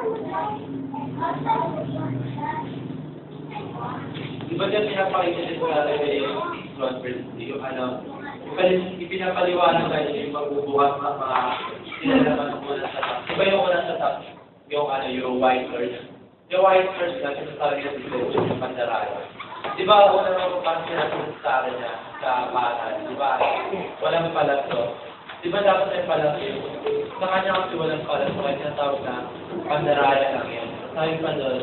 Di ba dyan pinapakita sa yung conference, yung ano, ipinapaliwanag tayo yung magbubuhat ng mga sinalaman ng unang sa top. Di ba yung unang sa top, yung ano, yung white earth? Yung white earth na sinasabi na dito, yung pandaraya. Di ba una naman parang sinasabi niya, sa bata, di ba, walang palat to. Di ba dapat may palat yun? Sa kanya kasi walang palat, so kaya tinatawag na pandaraya lang yun. Sabi pa doon,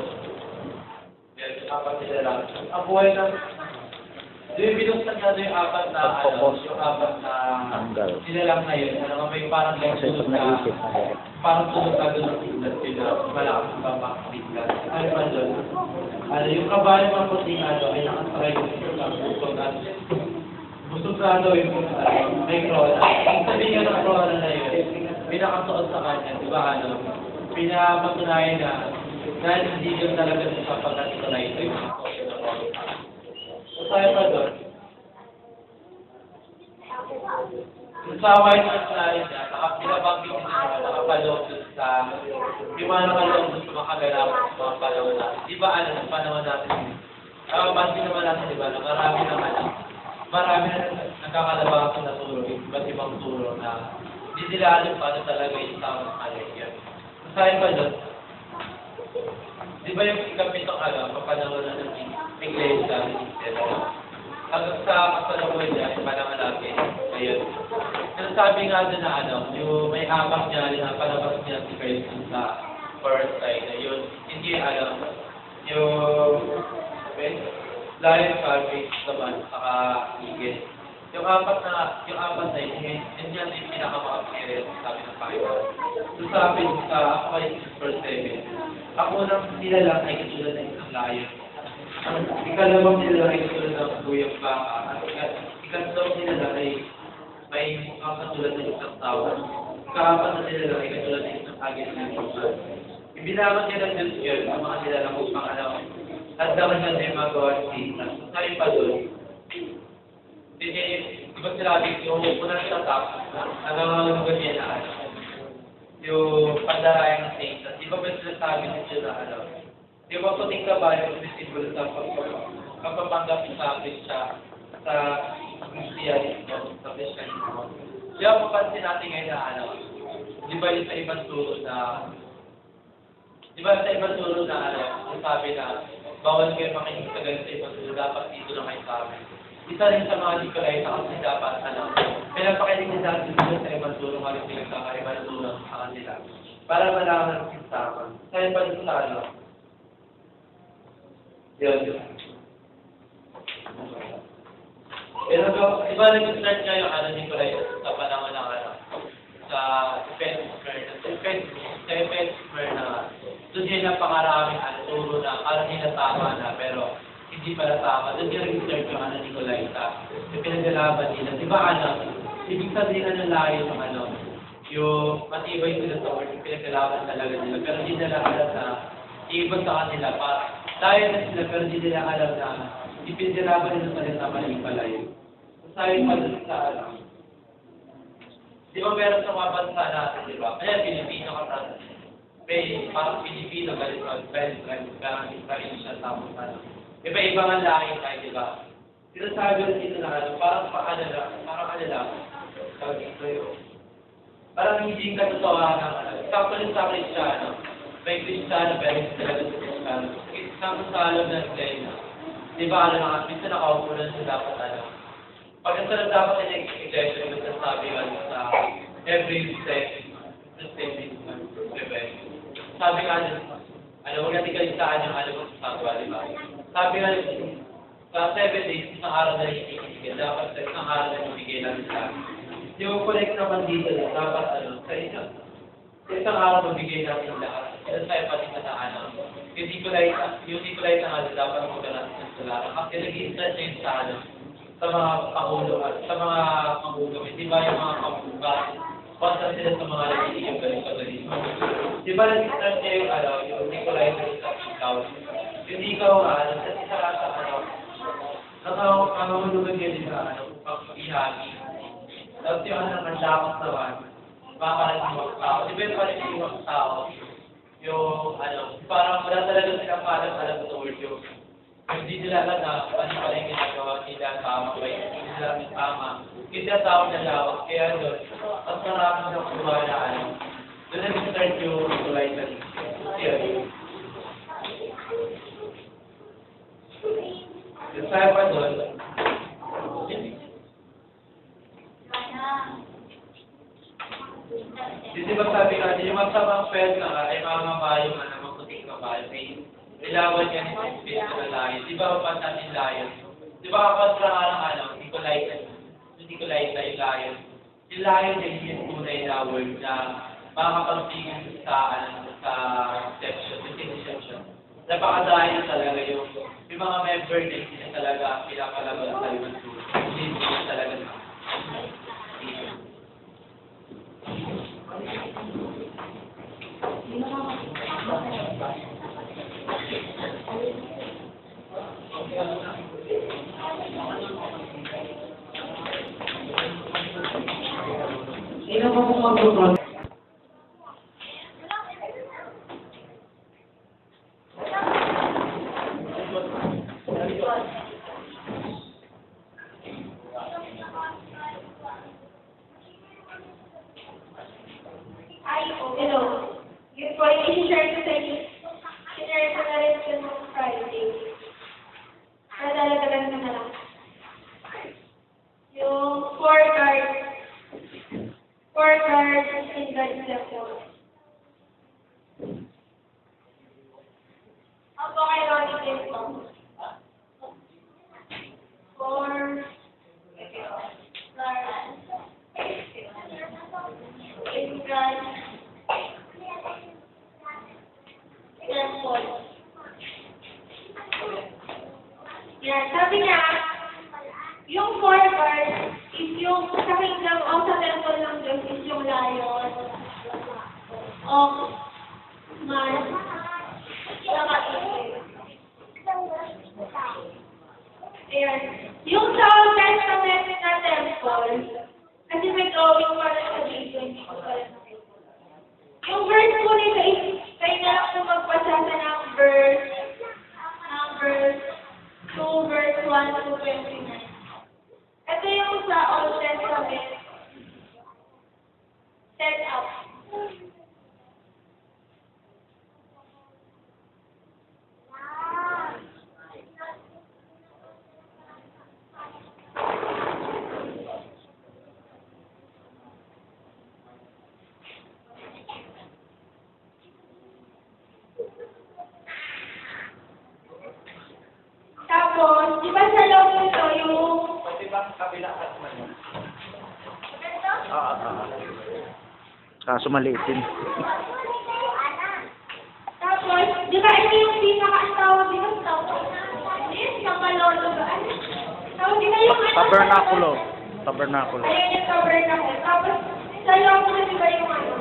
yan, apat nila lang. Ang buhay ng... Yung binuksan doon yung apat na, ano, yung apat na Tanggal. sila lang na yun. Ano, may parang pag tulog na, na parang tulog na doon ang tignan sila. Malakas ang pamakbiglan. Ano ba doon? Ano, yung kabayo ng puting ano, ay nakasakay sa busog at busog na ano yung ano, may corona. Ang sabihin nga ng corona na yun, pinakasuot sa kanya, di ba ano, pinapatunayan na dahil hindi yun talaga sa sapagkat ito na ito yung. So tayo pa doon, sa white house na rin niya, nakapinabanggit niya, nakapaloob dun sa, mga nakaloob dun sa mga kagalaw, mga panahon na, di ba ano, sa panahon natin, nakapansin naman natin, di ba, na marami naman, marami na nagkakalabakan na turo, iba't ibang turo na, hindi nila alam paano talaga yung tamang kalagyan. Masaya pa doon, di ba yung ikapitong ano, kapanahon na ng iglesia, hanggang sa kapanahon niya, yung panahon natin, ayun. Pero sabi nga doon na ano, yung may habang niya, ang palabas niya si Christ sa first side na yun, hindi ano, yung, okay, lion, carving, naman, saka higit. Yung apat na, yung apat na yun, yun yan yung pinakamakapirit, sabi ng Panginoon. So sabi sa Apocalypse verse 7, ako nang nilalang ay katulad ng isang lion. Ang ikalawang nila ay katulad ng buyang baka, at ikat- ikatlong nila ay may mukhang katulad ng isang tao. Ikaapat na nila ay katulad ng isang agis ng Diyos. Ibinabot niya Diyos yun sa mga nila na upang ano, at dapat niya ay magawa ng sitas. Sabi pa doon, hindi, di ba sinabi yung unang sa top, nangangalugan niya na ano, yung pandarayang ng sitas. Di ba ba sinasabi niya na ano, Di ba puting kabayo yung simbolo sa pagpap- pagpapanggap sa akin siya sa Christianismo, sa Christianismo. Kaya mapansin natin ngayon na ano, di ba yung sa ibang turo na, di ba sa ibang turo na ano, sabi na, bawal kayo makinig sa ganito ibang turo, dapat dito lang kayo sa amin. Isa rin sa mga Nicolay na kasi dapat ano, pinapakinig din natin dito sa ibang turo, mga pinagkakaiba na turo sa kanila. Para malaman ang tama. Kaya pa dito sa ano, yun. Pero go, di ba nag-start nga yung ano, Nicolay, sa panahon ng ano, sa defense square, sa defense, sa defense square na, doon yun ang pangaraming ano, turo na, parang nila tama na, pero hindi pala tama. Doon nag-start yung ano, Nicolay, sa, yung pinaglalaban nila. Di ba ano, ibig sabihin ng layo ng ano, yung matibay sila sa word, yung pinaglalaban talaga nila, pero hindi nila alam na, ibig sa kanila, pa, tayo na sila, pero hindi nila alam na, ipinaglaban nila sa nila mali pala yun. Sabi pa dun sa ano, di ba meron sa mga bansa natin, di ba? Kaya Pilipino ka sa may parang Pilipino, galit ka, galit ka, parang Israel siya, tapos ano. Iba-iba nga lahi tayo, di ba? Sinasabi rin dito na ano, parang paano lang, parang ano lang, tawag dito yun. Parang hindi ka totoo ng ano. Rin sa Kristiyano, may Kristiyano, hindi talaga sa Kristiyano. Isang salon ng China. Di ba, ano na, minsan nakaupo na siya dapat ano. Pag ito na dapat na nag-iglesia, yung sasabi nga sa every step, the event. Sabi nga ano, huwag natin kalistaan yung ano sa sagwa, di ba? Sabi nga nun, sa seven days, isang araw na rin ibigay. Dapat sa isang araw na ibigay natin sa Yung connect naman dito, dapat ano, sa isang sa isang araw magbigay natin lahat. Ito tayo pati sa ano. Yung Nicolay, yung Nicolay na ano, dapat natin sa lahat. Kasi nag-i-stress na yun sa ano, sa mga pangulo at sa mga pangulo. Di ba yung mga pangulo, basta sila sa mga nagiging sa galing. Di ba nag-start niya yung ano, yung Nicolay na ikaw. Yung ikaw, ano, sa isa ka sa ano, nakakahulugan din sa ano, upang ihagi. Tapos yung ano naman dapat naman, baka yung mga tao. Di ba yung pala yung mga tao? yung, ano, parang wala talaga silang parang alam sa word yung, hindi nila alam na ano pala yung ginagawa nila, tama ba yun, hindi nila alam tama. Hindi na tawag na lawak, kaya doon, mas marami na kuha na ano, doon na nag-start yung visualization. Theory. Yung sabi pa doon, Di ba sabi ka, yung masamang pet na ay mga mabayo nga na maputing mabayo. May ilawan yan yung space na layon. Di ba kapag natin layon? Di ba kapag sa nga ng ano, hindi ko like na yung layon. Yung layon ay yung tunay na word na makakapagtingin sa, ano, sa section, sa section. Napakadayo talaga yung, yung mga member na hindi na talaga pinapalaban sa ibang tool. Hindi na talaga na. Sino ba kung mag-pro? Ay, hello. Yun po, i-share ko sa inyo. Share ko na rin ito nung Friday. Nadalagalan ko na lang. Yung four cards. Four cards in God's level. Ako kay Ronnie din po. Four cards. In God's temple. Yan, sabi niya, yung four cards is yung sa kingdom o sa temple ng Diyos is yung lion, of saka eagle. Ayan. Yung sa Old Testament na temple, kasi may drawing para sa ko nakita. Yung verse po nito is, kayo na lang po magpasasa ng verse, ng verse 2, verse 1 to 29. Ito yung sa Old Testament set up. Tapos, di ba sa loob nito yung... Ba kabila at man? Ah, ah, ah. Kaso maliit din. Tapos, di ba ito yung pinaka ang tawag dito? Hindi, kapalolo ba? Tawag dito yung ano? Tabernakulo. Tabernakulo. Ayun yung tabernacle. Tapos, sa na di ba yung ano?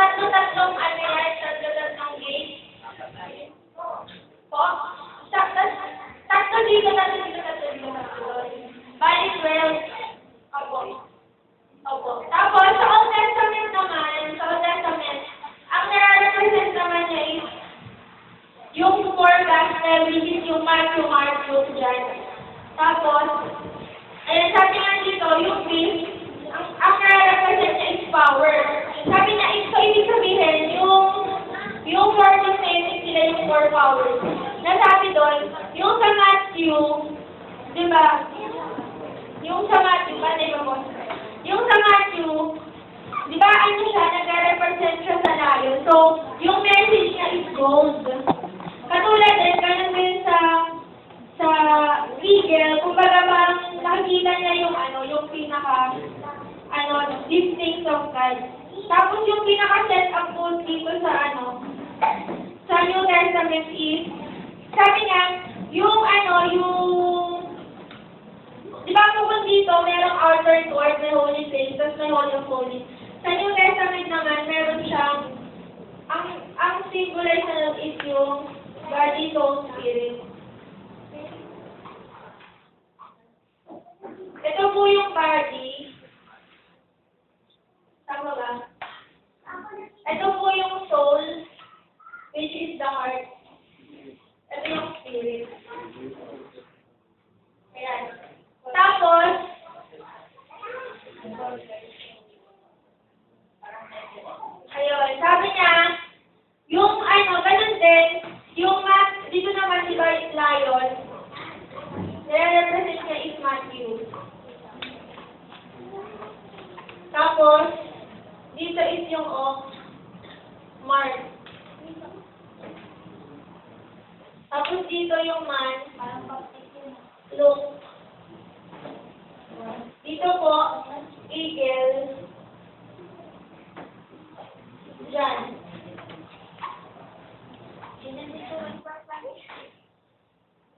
Tatlo-tatlong ano yan, tatlo-tatlong gate. Po? Tatlo, dito, tatlo dito, tatlo dito, tatlo. Bali, 12. Opo. Opo. Tapos, sa Old Testament naman, sa Old Testament, ang nare-represent naman niya is yung four gospel, which is yung Matthew, Mark, Luke, John. Tapos, ayun, sabi nga dito, yung beast, ang, ang nare-represent niya is power. Sabi niya, so ibig sabihin, yung, yung four gifts na yun, sila yung four powers. Nasabi doon, yung Matthew, di ba, yung sa Matthew, ba, ba po? Yung sa Matthew, di ba ano siya, nagre-represent siya sa lion. So, yung message niya is gold. Katulad din, ganun din sa sa eagle, kumbaga parang nakikita niya yung ano, yung pinaka ano, deep things of God. Tapos yung pinaka-set up po dito sa ano, sa New Testament is, sabi niya, yung ano, yung Di ba kung dito, merong outer court, may holy place, tapos may holy of holies. Sa New Testament naman, meron siyang, ang, ang symbolize na is yung body, soul, spirit. Ito po yung body. Tama ba? Ito po yung soul, which is the heart. Ito yung spirit. Ayan. Tapos, ayun, sabi niya, yung ano, ganun din, yung mat, dito naman di ba yung lion, nire-represent niya is Matthew. Tapos, dito is yung ox, Mark. Tapos dito yung man, Luke. Dito po, eagle. Diyan.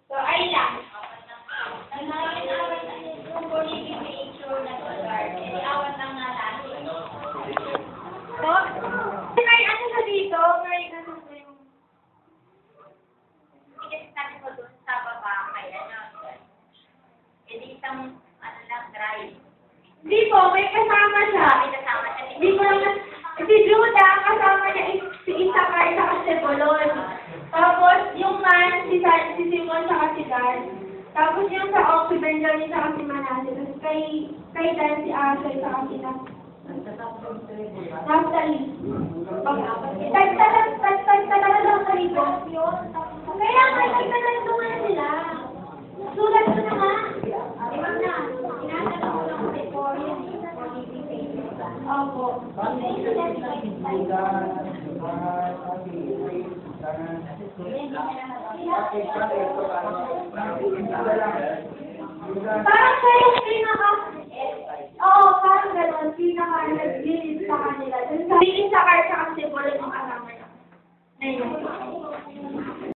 So, ay lang. Po? May ano sa dito? May ano sa yung... Kasi sabi ko doon sa baba, kaya na, eh di isang, ano lang, drive. Hindi po, may kasama siya. May kasama siya. Hindi ko naman, si Judah, kasama niya si Isakar sa si Bolon. Tapos, yung man, si, Sa- si Simon sa si Dan. Tapos yung sa Ox, si Benjamin sa si Manase. Tapos kay, kay Dan, si Asher sa si Na. Naphtali. Tagtalag, tagtalag lang sa ito. Kaya nga, tagtalag nga sila. Sulat ko na nga. Ibang na. Tinatanong ko lang kay Cory. Opo. Parang siya yung pinaka... Oo, parang gano'n. Pinaka nag-linis sa kanila. Dun sa linis sa kar sa kasi wala yung kasama niya. Ngayon.